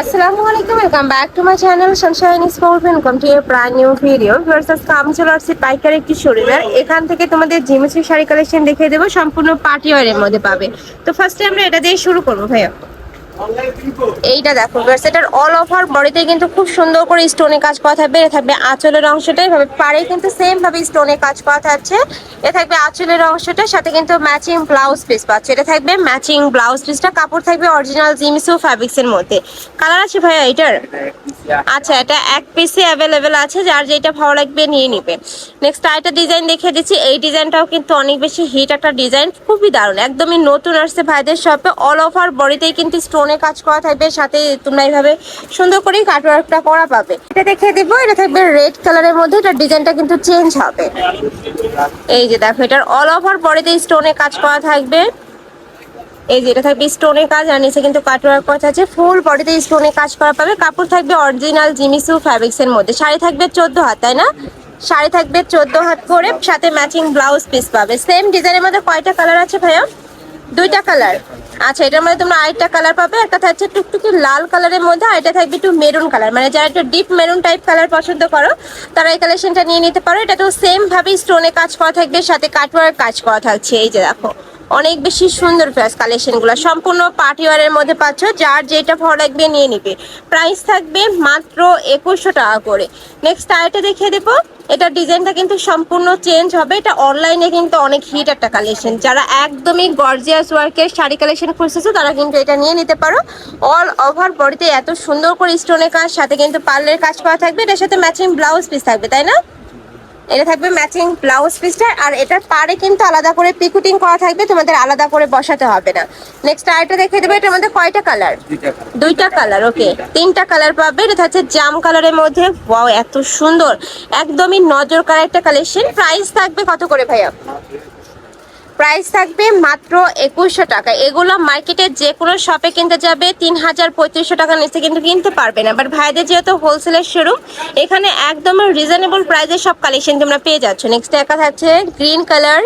আসসালামু আলাইকুম welcome back to my channel sunshine sport welcome to a brand new video versus আমি চলে আসছি পাইকারি একটি শোরুমের এখান থেকে তোমাদের জিমিসি শাড়ি কালেকশন দেখিয়ে দেবো। সম্পূর্ণ পার্টি ওয়ারের মধ্যে পাবে। তো ফার্স্টে আমরা এটা দিয়ে শুরু করব, ভাইয়া। এইটা দেখো এটার অল ওভার বডিতে কিন্তু খুব সুন্দর করে স্টোনে কাজ করা থাকবে। এটা থাকবে আঁচলের অংশটা, এভাবে পাড়ে কিন্তু সেম ভাবে স্টোনে কাজ করা থাকছে। এ থাকবে আঁচলের অংশটা, সাথে কিন্তু ম্যাচিং ব্লাউজ পিস পাচ্ছে এটা থাকবে ম্যাচিং ব্লাউজ পিসটা কাপড় থাকবে অরিজিনাল জিমিসু ফ্যাব্রিক্স মধ্যে। কালার আছে ভাইয়া এটার? আচ্ছা এটা এক পিসে অ্যাভেলেবেল আছে, যার যেটা ভালো লাগবে নিয়ে নিবে। নেক্সট আরেকটা ডিজাইন দেখিয়ে দিচ্ছি। এই ডিজাইনটাও কিন্তু অনেক বেশি হিট একটা ডিজাইন খুবই দারুণ, একদমই নতুন আসছে ভাইদের শপে অল ওভার বডিতেই কিন্তু স্টোনে কাজ করা থাকবে, সাথে তোমরা এইভাবে সুন্দর করেই কাটওয়ার্কটা করা পাবে। এটা দেখে দিব, এটা থাকবে রেড কালারের মধ্যে এটা ডিজাইনটা কিন্তু চেঞ্জ হবে। এই যে দেখো, এটার অল ওভার বডিতে স্টোনে কাজ করা থাকবে। এই যে এটা থাকবে স্টোনের কাজ, আর নিচে কিন্তু কাটওয়ার্ক করা আছে। ফুল বডিতে স্টোনে কাজ করা পাবে। কাপড় থাকবে অরিজিনাল জিমিসু ফ্যাব্রিক্স এর মধ্যে। শাড়ি থাকবে চোদ্দ হাত, তাই না? শাড়ি থাকবে চোদ্দ হাত করে, সাথে ম্যাচিং ব্লাউজ পিস পাবে। সেম ডিজাইনের মধ্যে কয়টা কালার আছে ভাইয়া? দুইটা কালার আচ্ছা এটার মধ্যে তোমরা আরেকটা কালার পাবে। একটা থাকছে টুকটুকি লাল কালারের মধ্যে, আর এটা থাকবে একটু মেরুন কালার মানে যারা একটু ডিপ মেরুন টাইপ কালার পছন্দ করো, তারা এই কালেকশনটা নিয়ে নিতে পারো। এটা তো সেম ভাবে স্টোনে কাজ করা থাকবে, সাথে কাটওয়ার কাজ করা থাকছে। এই যে দেখো, অনেক বেশি সুন্দর ফ্রেশ কালেকশনগুলো সম্পূর্ণ পার্টি ওয়ারের মধ্যে পাচ্ছ, যার যেটা ভালো লাগবে নিয়ে নিবে। প্রাইস থাকবে মাত্র একুশশো টাকা করে। নেক্সট আরেকটা দেখিয়ে দেবো। এটা ডিজাইনটা কিন্তু সম্পূর্ণ চেঞ্জ হবে। এটা অনলাইনে কিন্তু অনেক হিট একটা কালেকশন যারা একদমই গর্জিয়াস ওয়ার্কের শাড়ি কালেকশন খুঁজতেছো, তারা কিন্তু এটা নিয়ে নিতে পারো। অল ওভার বডিতে এত সুন্দর করে স্টোনের কাজ, সাথে কিন্তু পার্লের কাজ করা থাকবে। এটার সাথে ম্যাচিং ব্লাউজ পিস থাকবে, তাই না? এটা থাকবে ম্যাচিং ব্লাউজ পিসটা আর এটার পারে কিন্তু আলাদা করে পিকুটিং করা থাকবে তোমাদের আলাদা করে বসাতে হবে না। নেক্সট আরেকটা দেখে দেবে এটার মধ্যে কয়টা কালার দুইটা কালার ওকে তিনটা কালার পাবে এটা হচ্ছে জাম কালারের মধ্যে। ওয়াও এত সুন্দর। একদমই নজর কালার একটা কালেকশন প্রাইস থাকবে কত করে ভাইয়া? প্রাইস থাকবে মাত্র একুশশো টাকা। এগুলো মার্কেটে যে কোনো শপে কিনতে যাবে তিন হাজার পঁয়ত্রিশশো টাকার নিচে কিন্তু কিনতে পারবে না। বাট ভাইদের যেহেতু হোলসেলের শোরুম এখানে একদম রিজনেবল প্রাইসে সব কালেকশন তোমরা পেয়ে যাচ্ছ। নেক্সট একা থাকছে গ্রিন কালার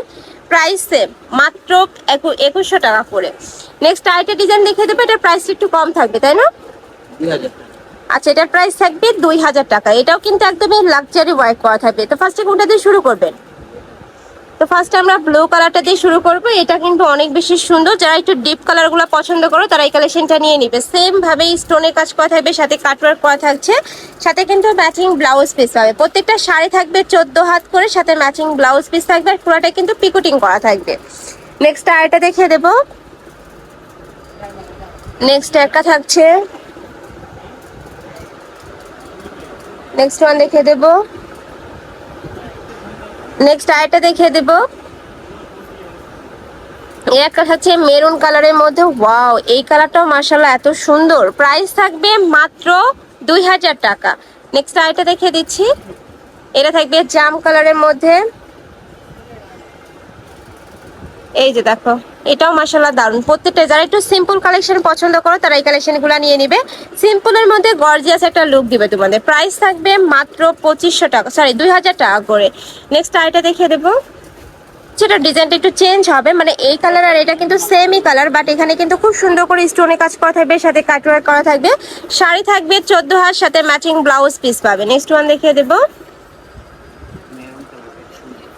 প্রাইস সেম মাত্র একু- একুশশো টাকা করে। নেক্সট আরেকটা ডিজাইন দেখে দেবে এটার প্রাইস একটু কম থাকবে তাই না? আচ্ছা এটার প্রাইস থাকবে দুই হাজার টাকা। এটাও কিন্তু একদমই লাক্সারি ওয়ার্ক করা থাকবে। তো ফার্স্টে কোনটা দিয়ে শুরু করবেন? তো ফার্স্ট আমরা ব্লু কালারটা দিয়ে শুরু করব। এটা কিন্তু অনেক বেশি সুন্দর। যারা একটু ডিপ কালারগুলো পছন্দ করো, তারা এই কালেকশনটা নিয়ে নিবে। সেম ভাবে স্টোনের কাজ করা থাকবে, সাথে কাটওয়ার্ক করা থাকছে। সাথে কিন্তু ম্যাচিং ব্লাউজ পিস পাবে প্রত্যেকটা শাড়ি থাকবে চোদ্দ হাত করে, সাথে ম্যাচিং ব্লাউজ পিস থাকবে আর পুরোটা কিন্তু পিকুটিং করা থাকবে। নেক্সট আরেকটা দেখিয়ে দেবো। নেক্সট একটা থাকছে। নেক্সট ওয়ান দেখিয়ে দেবো। নেক্সট আরেকটা দেখিয়ে দেবো। একটা হচ্ছে মেরুন কালারের মধ্যে। ওয়াও এই কালারটাও মার্শাল্লাহ এত সুন্দর। প্রাইস থাকবে মাত্র দুই হাজার টাকা। নেক্সট আরেকটা দেখিয়ে দিচ্ছি। এটা থাকবে জাম কালারের মধ্যে। এই যে দেখো, এটাও মাসাল্লাহ দারুণ প্রত্যেকটা যারা একটু সিম্পল কালেকশন পছন্দ করো, তারা এই কালেকশনগুলো নিয়ে নিবে। সিম্পলের মধ্যে গর্জিয়াস একটা লুক দিবে তোমাদের। প্রাইস থাকবে মাত্র পঁচিশশো টাকা সরি দুই হাজার টাকা করে। নেক্সট আরেকটা দেখিয়ে দেবো। সেটা ডিজাইনটা একটু চেঞ্জ হবে। মানে এই কালার আর এটা কিন্তু সেমই কালার বাট এখানে কিন্তু খুব সুন্দর করে স্টোনে কাজ করা থাকবে, সাথে কাটওয়ার্ক করা থাকবে। শাড়ি থাকবে চোদ্দ হাজার, সাথে ম্যাচিং ব্লাউজ পিস পাবে। নেক্সট ওয়ান দেখিয়ে দেবো।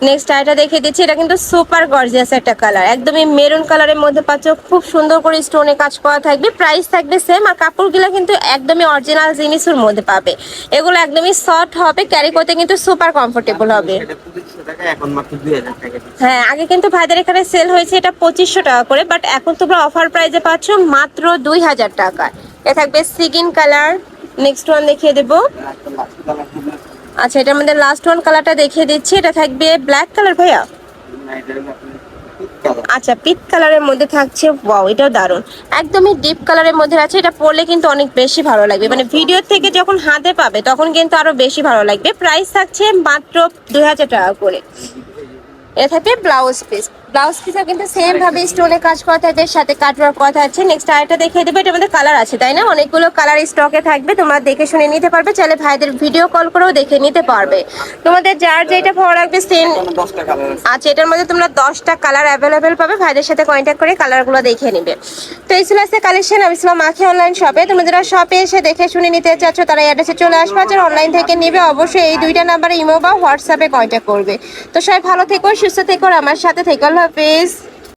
নেক্সট আইটা দেখিয়ে দিচ্ছি এটা কিন্তু সুপার গর্জিয়াস একটা কালার একদমই মেরুন কালারের মধ্যে পাচ্ছ খুব সুন্দর করে স্টোনে কাজ করা থাকবে প্রাইস থাকবে সেম আর কাপড়গুলো কিন্তু একদমই অরিজিনাল জিনিসের মধ্যে পাবে এগুলো একদমই সফট হবে ক্যারি করতে কিন্তু সুপার কমফোর্টেবল হবে। হ্যাঁ আগে কিন্তু ভাইদের এখানে সেল হয়েছে এটা পঁচিশশো টাকা করে বাট এখন তোমরা অফার প্রাইসে পাচ্ছ মাত্র দুই হাজার টাকা। এ থাকবে সিগিন কালার নেক্সট ওয়ান দেখিয়ে দেবো। আচ্ছা এটার মধ্যে লাস্ট ওয়ান কালারটা দেখিয়ে দিচ্ছি। এটা থাকবে ব্ল্যাক কালার ভাইয়া। আচ্ছা পিক কালারের মধ্যে থাকছে ওয়াও এটাও দারুণ। একদমই ডিপ কালারের মধ্যে আছে, এটা পরলে কিন্তু অনেক বেশি ভালো লাগবে। মানে ভিডিও থেকে যখন হাতে পাবে, তখন কিন্তু আরও বেশি ভালো লাগবে। প্রাইস থাকছে মাত্র দুই হাজার টাকা করে। এটা থাকবে ব্লাউজ পিস ব্লাউজ পিসও কিন্তু সেম ভাবে স্টোনে কাজ করা থাকবে সাথে কাটওয়ার্ক করা আছে নেক্সট আরেকটা দেখিয়ে দেবো, এটা মধ্যে কালার আছে, তাই না? অনেকগুলো কালার স্টকে থাকবে, তোমরা দেখে শুনে নিতে পারবে, চাইলে ভাইদের ভিডিও কল করেও দেখে নিতে পারবে। তোমাদের যার যেটা ভালো লাগবে সেম আচ্ছা এটার মধ্যে তোমরা দশটা কালার অ্যাভেলেবেল পাবে, ভাইদের সাথে কন্ট্যাক্ট করে কালারগুলো দেখে নিবে। তো এই ছিল আজকে কালেকশন আমি ছিলাম মাখি অনলাইন শপে তোমরা যারা শপে এসে দেখে শুনে নিতে চাচ্ছ, তারা অ্যাড্রেসে চলে আসবে আর অনলাইন থেকে নেবে, অবশ্যই এই দুইটা নাম্বারে ইমো বা হোয়াটসঅ্যাপে কন্ট্যাক্ট করবে। তো সবাই ভালো থেকো, সুস্থ থেকো আমার সাথে থেকো vez